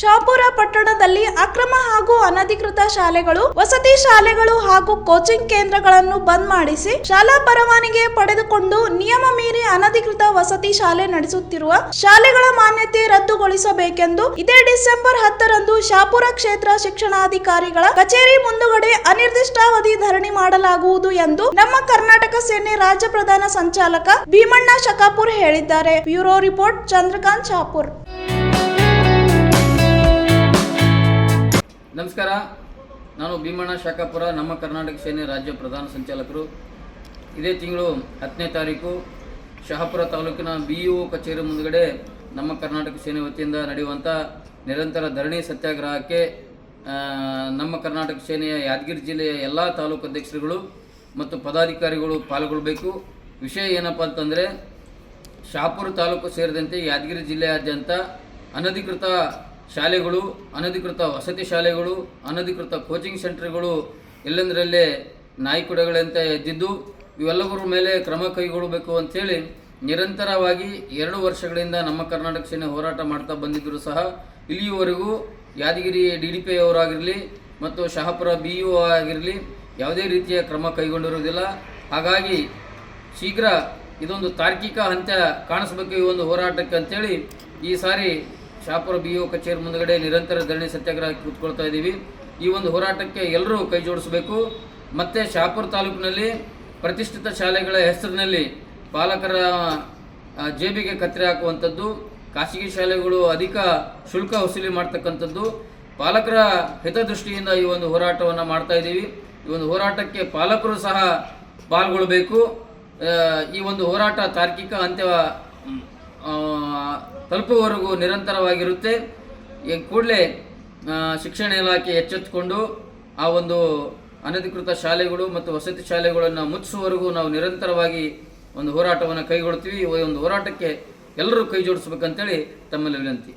ಶಹಾಪುರ ಪಟ್ಟಣದಲ್ಲಿ ಅಕ್ರಮ ಹಾಗೂ ಅನಧಿಕೃತ ಶಾಲೆಗಳು, ವಸತಿ ಶಾಲೆಗಳು ಹಾಗೂ ಕೋಚಿಂಗ್ ಕೇಂದ್ರಗಳನ್ನು ಬಂದ್ ಮಾಡಿಸಿ ಶಾಲಾ ಪರವಾನಿಗೆ ಪಡೆದುಕೊಂಡು ನಿಯಮ ಮೀರಿ ಅನಧಿಕೃತ ವಸತಿ ಶಾಲೆ ನಡೆಸುತ್ತಿರುವ ಶಾಲೆಗಳ ಮಾನ್ಯತೆ ರದ್ದುಗೊಳಿಸಬೇಕೆಂದು ಇದೇ ಡಿಸೆಂಬರ್ ಹತ್ತರಂದು ಶಾಪುರ ಕ್ಷೇತ್ರ ಶಿಕ್ಷಣಾಧಿಕಾರಿಗಳ ಕಚೇರಿ ಮುಂದುಗಡೆ ಅನಿರ್ದಿಷ್ಟಾವಧಿ ಧರಣಿ ಮಾಡಲಾಗುವುದು ಎಂದು ನಮ್ಮ ಕರ್ನಾಟಕ ಸೇನೆ ರಾಜ್ಯ ಪ್ರಧಾನ ಸಂಚಾಲಕ ಭೀಮಣ್ಣ ಶಕಾಪುರ್ ಹೇಳಿದ್ದಾರೆ. Bureau report, Chandrakant Shapur. ನಮಸ್ಕಾರ. ನಾನು ಭೀಮಣ್ಣ ಶಾಖಾಪುರ, ನಮ್ಮ ಕರ್ನಾಟಕ ಸೇನೆ ರಾಜ್ಯ ಪ್ರಧಾನ ಸಂಚಾಲಕರು. ಇದೇ ತಿಂಗಳು ಹತ್ತನೇ ತಾರೀಕು, ಶಹಾಪುರ ತಾಲೂಕಿನ ಬಿ ಇ ಕಚೇರಿ ಮುಂದುಗಡೆ ನಮ್ಮ ಕರ್ನಾಟಕ ಸೇನೆ ವತಿಯಿಂದ ನಡೆಯುವಂಥ ನಿರಂತರ ಧರಣಿ ಸತ್ಯಾಗ್ರಹಕ್ಕೆ ನಮ್ಮ ಕರ್ನಾಟಕ ಸೇನೆಯ ಯಾದಗಿರಿ ಜಿಲ್ಲೆಯ ಎಲ್ಲ ತಾಲೂಕು ಅಧ್ಯಕ್ಷರುಗಳು ಮತ್ತು ಪದಾಧಿಕಾರಿಗಳು ಪಾಲ್ಗೊಳ್ಳಬೇಕು ವಿಷಯ ಏನಪ್ಪ ಅಂತಂದರೆ ಶಹಾಪುರ ತಾಲೂಕು ಸೇರಿದಂತೆ ಯಾದಗಿರಿ ಜಿಲ್ಲೆಯಾದ್ಯಂತ ಅನಧಿಕೃತ ಶಾಲೆಗಳು, ಅನಧಿಕೃತ ವಸತಿ ಶಾಲೆಗಳು, ಅನಧಿಕೃತ ಕೋಚಿಂಗ್ ಸೆಂಟರ್ಗಳು ಎಲ್ಲೆಂದರಲ್ಲೇ ನಾಯಿಕುಡಗಳಂತೆ ಎದ್ದಿದ್ದು ಇವೆಲ್ಲವರ ಮೇಲೆ ಕ್ರಮ ಕೈಗೊಳ್ಳಬೇಕು ಅಂಥೇಳಿ ನಿರಂತರವಾಗಿ ಎರಡು ವರ್ಷಗಳಿಂದ ನಮ್ಮ ಕರ್ನಾಟಕ ಸೇನೆ ಹೋರಾಟ ಮಾಡ್ತಾ ಬಂದಿದ್ದರೂ ಸಹ ಇಲ್ಲಿಯವರೆಗೂ ಯಾದಗಿರಿ ಡಿ ಡಿ ಪಿ ಅವರಾಗಿರಲಿ ಮತ್ತು ಶಹಾಪುರ ಬಿ ಯು ಆಗಿರಲಿ ಯಾವುದೇ ರೀತಿಯ ಕ್ರಮ ಕೈಗೊಂಡಿರುವುದಿಲ್ಲ. ಹಾಗಾಗಿ ಶೀಘ್ರ ಇದೊಂದು ತಾರ್ಕಿಕ ಹಂತ ಕಾಣಿಸ್ಬೇಕು ಈ ಒಂದು ಹೋರಾಟಕ್ಕೆ ಅಂಥೇಳಿ ಈ ಸಾರಿ ಶಾಪುರ ಬಿ ಒ ಕಚೇರಿ ಮುಂದಗಡೆ ನಿರಂತರ ಧರಣಿ ಸತ್ಯಾಗ್ರಹ ಕೂತ್ಕೊಳ್ತಾ ಇದ್ದೀವಿ. ಈ ಒಂದು ಹೋರಾಟಕ್ಕೆ ಎಲ್ಲರೂ ಕೈ ಜೋಡಿಸಬೇಕು. ಮತ್ತು ಶಾಪುರ ತಾಲೂಕಿನಲ್ಲಿ ಪ್ರತಿಷ್ಠಿತ ಶಾಲೆಗಳ ಹೆಸರಿನಲ್ಲಿ ಪಾಲಕರ ಜೇಬಿಗೆ ಕತ್ತರಿ ಹಾಕುವಂಥದ್ದು, ಖಾಸಗಿ ಶಾಲೆಗಳು ಅಧಿಕ ಶುಲ್ಕ ವಸೂಲಿ ಮಾಡ್ತಕ್ಕಂಥದ್ದು, ಪಾಲಕರ ಹಿತದೃಷ್ಟಿಯಿಂದ ಈ ಒಂದು ಹೋರಾಟವನ್ನು ಮಾಡ್ತಾ ಇದ್ದೀವಿ. ಈ ಒಂದು ಹೋರಾಟಕ್ಕೆ ಪಾಲಕರು ಸಹ ಪಾಲ್ಗೊಳ್ಳಬೇಕು ಈ ಒಂದು ಹೋರಾಟ ತಾರ್ಕಿಕ ಅಂತ್ಯ ತಲುಪುವವರೆಗೂ ನಿರಂತರವಾಗಿರುತ್ತೆ. ಕೂಡಲೇ ಶಿಕ್ಷಣ ಇಲಾಖೆ ಎಚ್ಚೆತ್ತುಕೊಂಡು ಆ ಒಂದು ಅನಧಿಕೃತ ಶಾಲೆಗಳು ಮತ್ತು ವಸತಿ ಶಾಲೆಗಳನ್ನು ಮುಚ್ಚಿಸುವವರೆಗೂ ನಾವು ನಿರಂತರವಾಗಿ ಒಂದು ಹೋರಾಟವನ್ನು ಕೈಗೊಳ್ತೀವಿ. ಈ ಒಂದು ಹೋರಾಟಕ್ಕೆ ಎಲ್ಲರೂ ಕೈ ಜೋಡಿಸ್ಬೇಕಂತೇಳಿ ತಮ್ಮಲ್ಲಿ ವಿನಂತಿ.